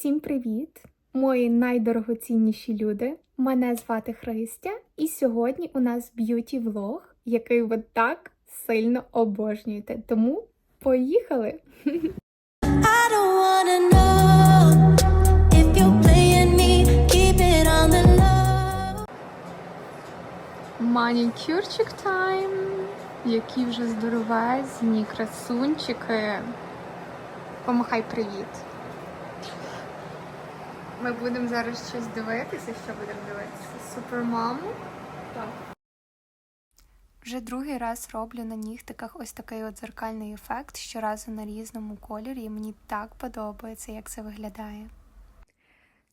Всім привіт! Мої найдорогоцінніші люди. Мене звати Христя, і сьогодні у нас б'юті влог, який ви так сильно обожнюєте. Тому поїхали! I don't wanna know if you're playing me. Keep it on the low. Манікюрчик тайм! Які вже здоровезні красунчики. Помахай привіт. Ми будемо зараз щось дивитися. Що будемо дивитися? Супермаму? Так. Вже другий раз роблю на нігтиках ось такий от зеркальний ефект, щоразу на різному кольорі, і мені так подобається, як це виглядає.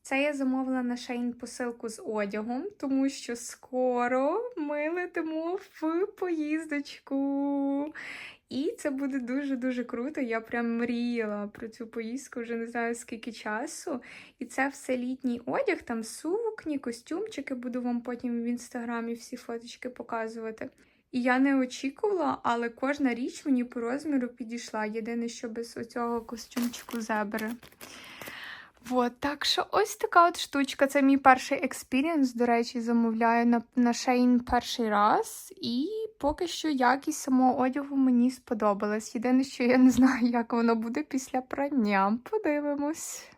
Це я замовила на Шейн посилку з одягом, тому що скоро ми летимо в поїздочку. І це буде дуже-дуже круто. Я прям мріяла про цю поїздку вже не знаю скільки часу. І це все літній одяг, там сукні, костюмчики. Буду вам потім в інстаграмі всі фоточки показувати. І я не очікувала, але кожна річ мені по розміру підійшла. Єдине, що без оцього костюмчику зебри. Вот, так що ось така от штучка. Це мій перший експірієнс, до речі, замовляю на, на Shein перший раз. І поки що якість самого одягу мені сподобалась. Єдине, що я не знаю, як воно буде після прання. Подивимось.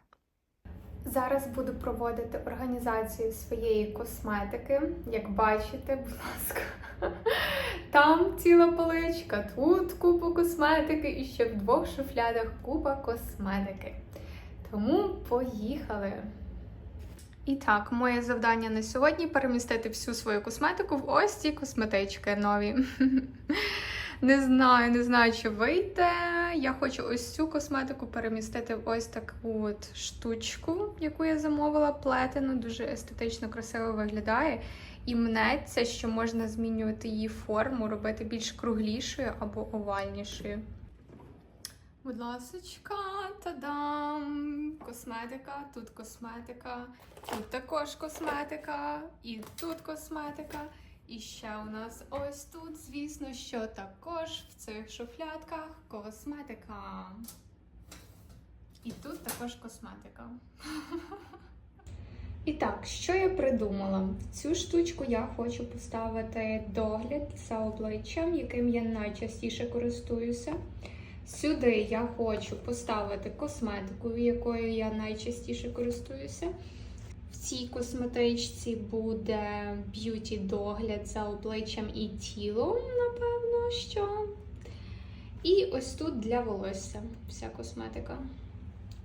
Зараз буду проводити організацію своєї косметики. Як бачите, будь ласка, там ціла поличка, тут купа косметики і ще в двох шуфлядах купа косметики. Тому поїхали. І так, моє завдання на сьогодні перемістити всю свою косметику в ось ці косметички нові. Не знаю, не знаю, чи вийде. Я хочу ось цю косметику перемістити в ось таку от штучку, яку я замовила, плетену, дуже естетично красиво виглядає. І мнеться, що можна змінювати її форму, робити більш круглішою або овальнішою. Будь ласочка, та-дам! Косметика, тут косметика, тут також косметика, і тут косметика. І ще у нас ось тут, звісно, що також в цих шуфлядках косметика. І тут також косметика. І так, що я придумала? Цю штучку я хочу поставити догляд за обличчям, яким я найчастіше користуюся. Сюди я хочу поставити косметику, якою я найчастіше користуюся. В цій косметичці буде б'юті догляд за обличчям і тілом, напевно, що. І ось тут для волосся вся косметика.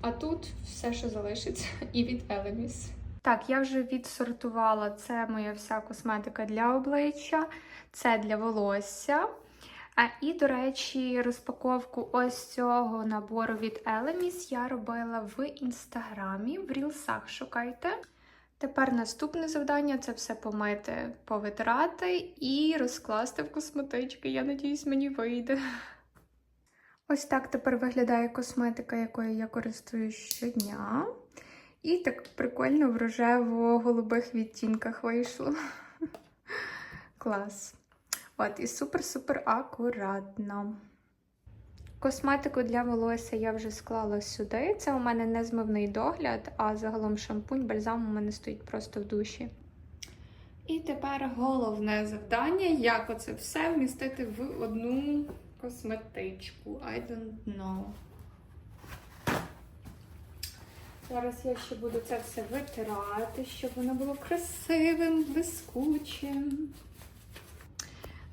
А тут все, що залишиться, і від Elemis. Так, я вже відсортувала. Це моя вся косметика для обличчя, це для волосся. А і, до речі, розпаковку ось цього набору від Elemis я робила в інстаграмі, в рілсах шукайте. Тепер наступне завдання це все помити, повитирати і розкласти в косметички. Я надіюсь, мені вийде. Ось так тепер виглядає косметика, якою я користуюсь щодня. І так прикольно в рожево-голубих відтінках вийшло. Клас. От, і супер-супер акуратно. Косметику для волосся я вже склала сюди. Це у мене не змивний догляд, а загалом шампунь, бальзам у мене стоїть просто в душі. І тепер головне завдання, як оце все вмістити в одну косметичку. I don't know. Зараз я ще буду це все витирати, щоб воно було красивим, блискучим.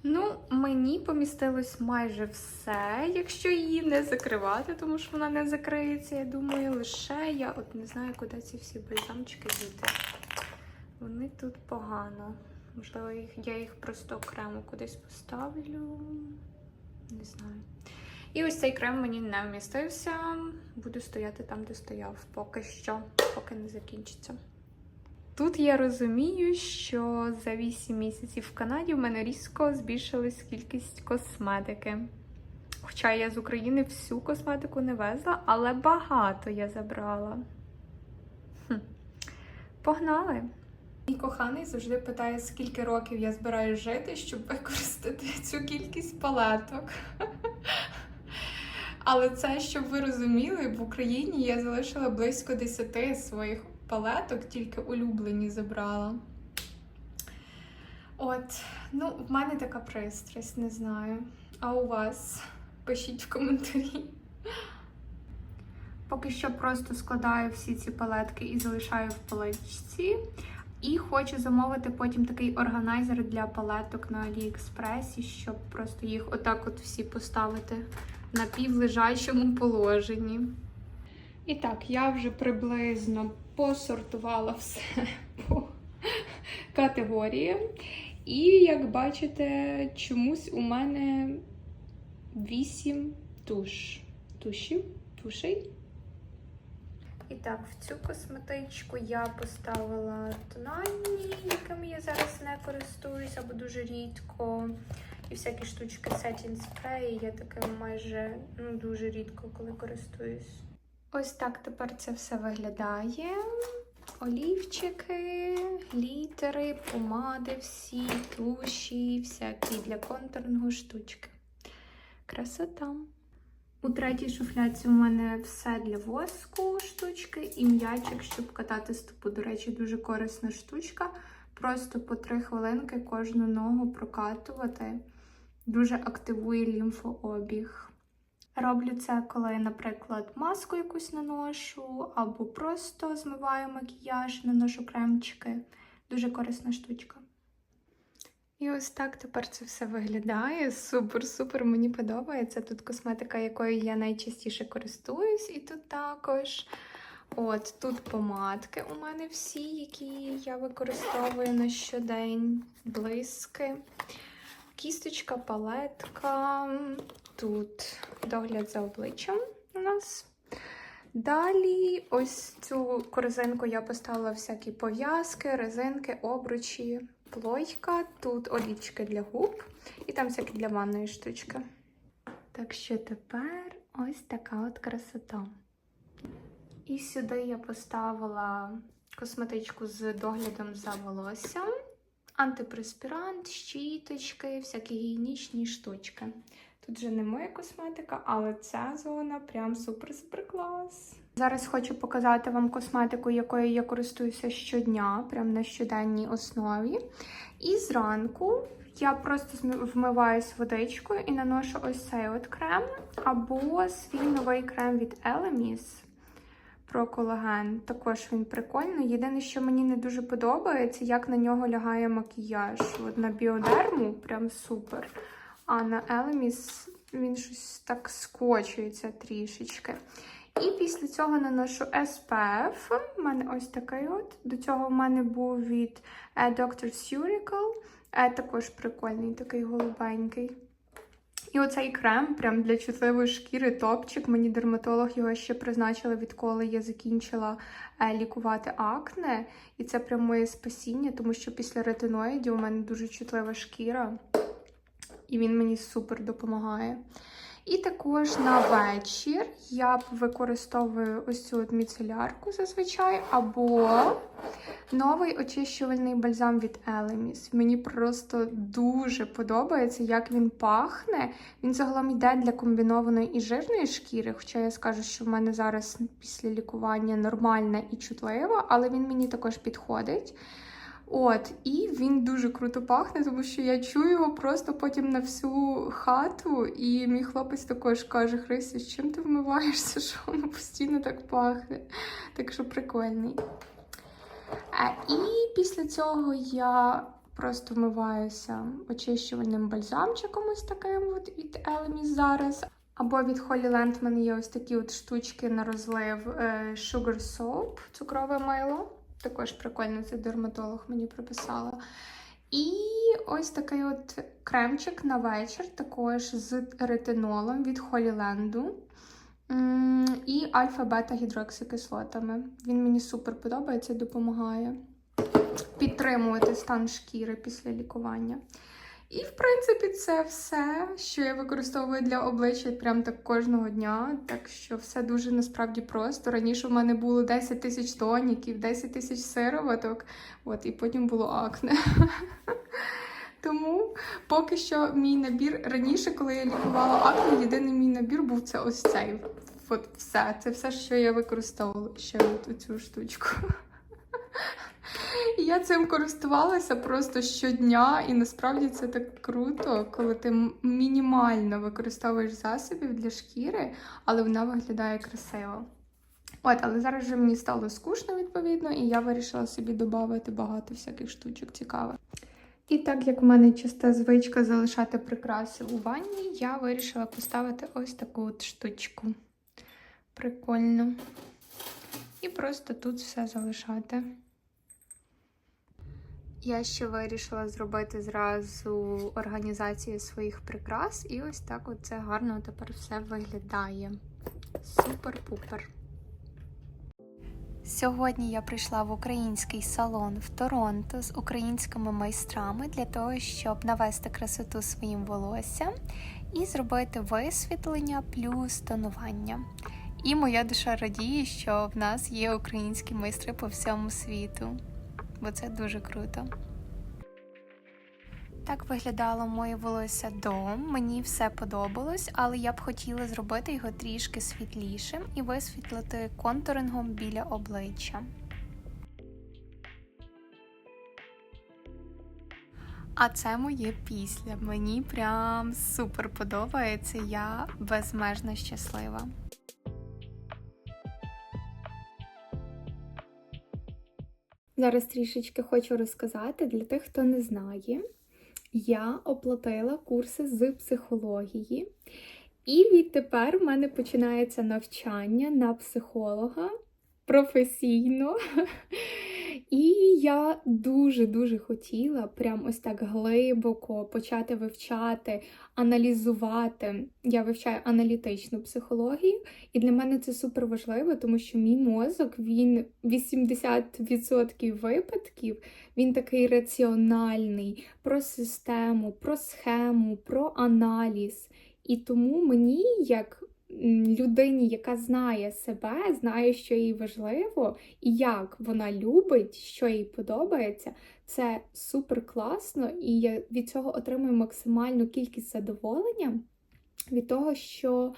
Ну, мені помістилось майже все, якщо її не закривати, тому що вона не закриється. Я думаю, лише я от не знаю, куди ці всі бальзамчики діти. Вони тут погано. Можливо, я їх просто окремо кудись поставлю. Не знаю. І ось цей крем мені не вмістився. Буду стояти там, де стояв, поки що, поки не закінчиться. Тут я розумію, що за 8 місяців в Канаді в мене різко збільшилась кількість косметики. Хоча я з України всю косметику не везла, але багато я забрала. Хм. Погнали! Мій коханий завжди питає, скільки років я збираюсь жити, щоб використати цю кількість палеток. Але це, щоб ви розуміли, в Україні я залишила близько 10 своїх палеток, тільки улюблені забрала. От, ну, в мене така пристрасть, не знаю. А у вас? Пишіть в коментарі. Поки що просто складаю всі ці палетки і залишаю в поличці. І хочу замовити потім такий органайзер для палеток на Аліекспресі, щоб просто їх отак от всі поставити на півлежачому положенні. І так, я вже приблизно посортувала все по категоріям. І як бачите, чомусь у мене 8 туш. Тушів? Тушей? І так, в цю косметичку я поставила тональні, якими я зараз не користуюсь або дуже рідко. І всякі штучки setting спреї. Я таким майже ну, дуже рідко коли користуюсь. Ось так тепер це все виглядає. Олівчики, глітери, помади всі, туші, всякі для контурного штучки. Красота. У третій шуфляці у мене все для воску штучки і м'ячик, щоб катати стопу. До речі, дуже корисна штучка. Просто по 3 хвилинки кожну ногу прокатувати. Дуже активує лімфообіг. Роблю це, коли, наприклад, маску якусь наношу, або просто змиваю макіяж, наношу кремчики. Дуже корисна штучка. І ось так тепер це все виглядає. Супер-супер, мені подобається. Тут косметика, якою я найчастіше користуюсь, і тут також. От тут помадки у мене всі, які я використовую на щодень, блиски, кісточка, палетка. Тут догляд за обличчям у нас. Далі, ось цю корзинку я поставила всякі пов'язки, резинки, обручі, плойка. Тут олівчики для губ і там всякі для ванної штучки. Так що тепер ось така от красота. І сюди я поставила косметичку з доглядом за волоссям, антипреспірант, щіточки, всякі гігієнічні штучки. Тут вже не моя косметика, але ця зона прям супер-супер клас. Зараз хочу показати вам косметику, якою я користуюся щодня, прям на щоденній основі. І зранку я просто вмиваюсь водичкою і наношу ось цей от крем, або свій новий крем від Elemis про колаген. Також він прикольний. Єдине, що мені не дуже подобається, як на нього лягає макіяж. От на біодерму прям супер. А на Elemis він щось так скочується трішечки. І після цього наношу SPF. У мене ось такий от. До цього в мене був від е, Dr. Surical. Е, Також прикольний, такий голубенький. І оцей крем прям для чутливої шкіри топчик. Мені дерматолог його ще призначила, відколи я закінчила е, лікувати акне. І це прям моє спасіння, тому що після ретиноїдів у мене дуже чутлива шкіра, і він мені супер допомагає. І також на вечір я використовую ось цю міцелярку зазвичай, або новий очищувальний бальзам від Elemis. Мені просто дуже подобається, як він пахне. Він загалом йде для комбінованої і жирної шкіри, хоча я скажу, що в мене зараз після лікування нормальна і чутлива, але він мені також підходить. От, і він дуже круто пахне, тому що я чую його просто потім на всю хату. І мій хлопець також каже: Христя, з чим ти вмиваєшся? Що воно постійно так пахне? Так що прикольний. А, і після цього я просто вмиваюся очищувальним бальзамчиком ось таким от від Elemis зараз. Або від Holy Land в мене є ось такі от штучки на розлив е, Sugar Soap, цукрове мило. Також прикольно, це дерматолог мені прописала. І ось такий от кремчик на вечір, також з ретинолом від Холіленду. І альфа-бета гідроксикислотами. Він мені супер подобається допомагає підтримувати стан шкіри після лікування. І, в принципі, це все, що я використовую для обличчя прям так кожного дня. Так що все дуже насправді просто. Раніше в мене було 10 тисяч тоніків, 10 тисяч сироваток, от, і потім було акне. Тому поки що мій набір раніше, коли я лікувала акне, єдиний мій набір був це ось цей. От все. Це все, що я використовувала ще от цю штучку. І я цим користувалася просто щодня, і насправді це так круто, коли ти мінімально використовуєш засобів для шкіри, але вона виглядає красиво. От, але зараз вже мені стало скучно, відповідно, і я вирішила собі додати багато всяких штучок цікавих. І так як в мене часта звичка залишати прикраси у ванні, я вирішила поставити ось таку от штучку. Прикольно. І просто тут все залишати. Я ще вирішила зробити зразу організацію своїх прикрас, і ось так от це гарно тепер все виглядає. Супер-пупер. Сьогодні я прийшла в український салон в Торонто з українськими майстрами для того, щоб навести красоту своїм волоссям і зробити висвітлення плюс тонування. І моя душа радіє, що в нас є українські майстри по всьому світу, бо це дуже круто. Так виглядало моє волосся до. Мені все подобалось, але я б хотіла зробити його трішки світлішим і висвітлити контурингом біля обличчя. А це моє після. Мені прям супер подобається. Я безмежно щаслива. Зараз трішечки хочу розказати для тих, хто не знає. Я оплатила курси з психології, і відтепер в мене починається навчання на психолога професійно. І я дуже-дуже хотіла прям ось так глибоко почати вивчати, аналізувати. Я вивчаю аналітичну психологію, і для мене це супер важливо, тому що мій мозок він 80% випадків він такий раціональний про систему, про схему, про аналіз. І тому мені, як людині, яка знає себе, знає, що їй важливо, і як вона любить, що їй подобається, це супер класно, і я від цього отримую максимальну кількість задоволення від того, що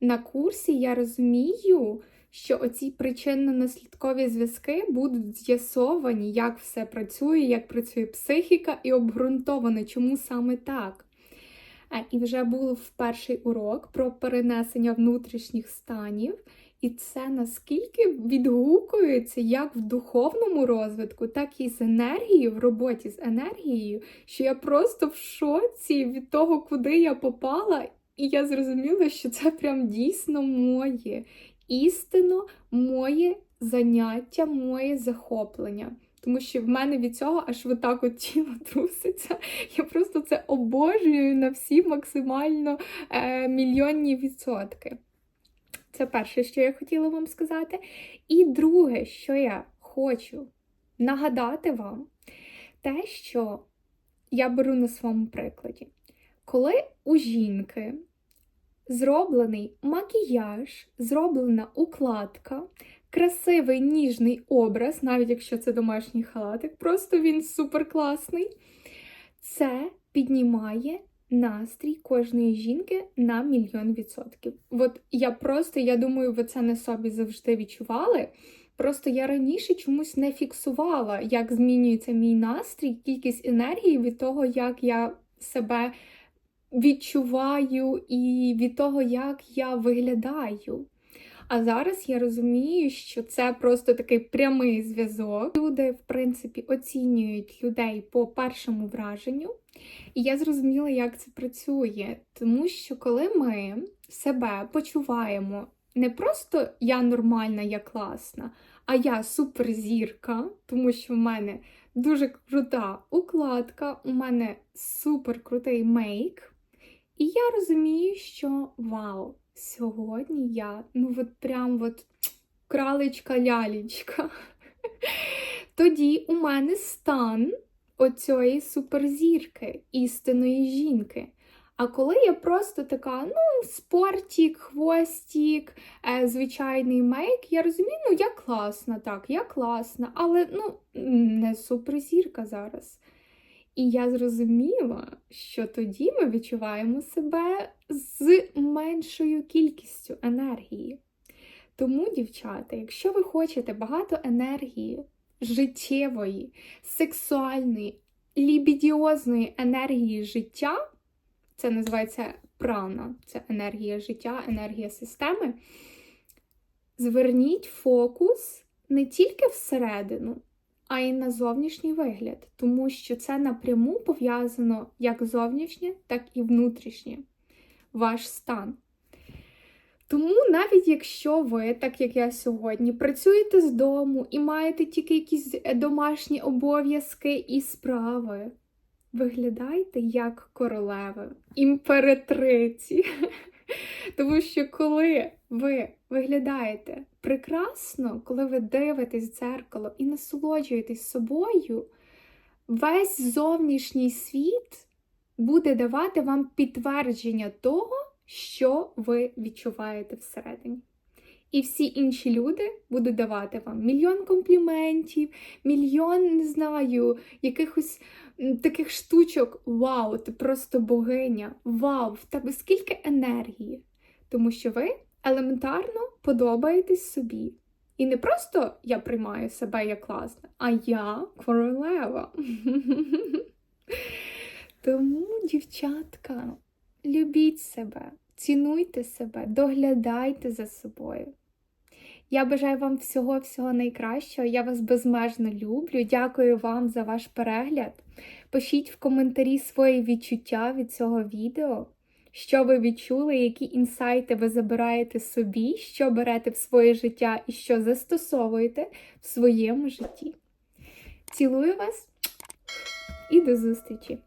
на курсі я розумію, що оці причинно-наслідкові зв'язки будуть з'ясовані, як все працює, як працює психіка, і обґрунтовано, чому саме так. Е, І вже був перший урок про перенесення внутрішніх станів. І це наскільки відгукується як в духовному розвитку, так і з енергією, в роботі з енергією, що я просто в шоці від того, куди я попала, і я зрозуміла, що це прям дійсно моє істинно моє заняття, моє захоплення. Тому що в мене від цього аж отак от тіло труситься. Я просто це обожнюю на всі максимально е, мільйонні відсотки. Це перше, що я хотіла вам сказати. І друге, що я хочу нагадати вам, те, що я беру на своєму прикладі. Коли у жінки зроблений макіяж, зроблена укладка, красивий ніжний образ, навіть якщо це домашній халатик, просто він супер класний. Це піднімає настрій кожної жінки на мільйон відсотків. От я просто, я думаю, ви це на собі завжди відчували. Просто я раніше чомусь не фіксувала, як змінюється мій настрій, кількість енергії від того, як я себе відчуваю, і від того, як я виглядаю. А зараз я розумію, що це просто такий прямий зв'язок. Люди, в принципі, оцінюють людей по першому враженню. І я зрозуміла, як це працює. Тому що коли ми себе почуваємо не просто я нормальна, я класна, а я суперзірка, тому що в мене дуже крута укладка, у мене супер крутий мейк. І я розумію, що вау, сьогодні я, ну от прям от кралечка-лялечка. Тоді у мене стан оцієї суперзірки, істинної жінки. А коли я просто така, ну, спортік, хвостік, е, звичайний мейк, я розумію, ну я класна, так, я класна, але ну, не суперзірка зараз. І я зрозуміла, що тоді ми відчуваємо себе з меншою кількістю енергії. Тому, дівчата, якщо ви хочете багато енергії, життєвої, сексуальної, лібідіозної енергії життя, це називається прана, це енергія життя, енергія системи. Зверніть фокус не тільки всередину, а й на зовнішній вигляд, тому що це напряму пов'язано як зовнішнє, так і внутрішнє, ваш стан. Тому навіть якщо ви, так як я сьогодні, працюєте з дому і маєте тільки якісь домашні обов'язки і справи, виглядайте як королеви, імператриці. Тому що коли ви виглядаєте прекрасно, коли ви дивитесь в дзеркало і насолоджуєтесь собою, весь зовнішній світ буде давати вам підтвердження того, що ви відчуваєте всередині. І всі інші люди будуть давати вам мільйон компліментів, мільйон, не знаю, якихось таких штучок. Вау, ти просто богиня! Вау, в тебе скільки енергії! Тому що ви елементарно подобаєтесь собі. І не просто я приймаю себе як класна, а я королева. Тому, дівчатка, любіть себе, цінуйте себе, доглядайте за собою. Я бажаю вам всього-всього найкращого. Я вас безмежно люблю. Дякую вам за ваш перегляд. Пишіть в коментарі свої відчуття від цього відео. Що ви відчули, які інсайти ви забираєте собі, що берете в своє життя і що застосовуєте в своєму житті. Цілую вас і до зустрічі!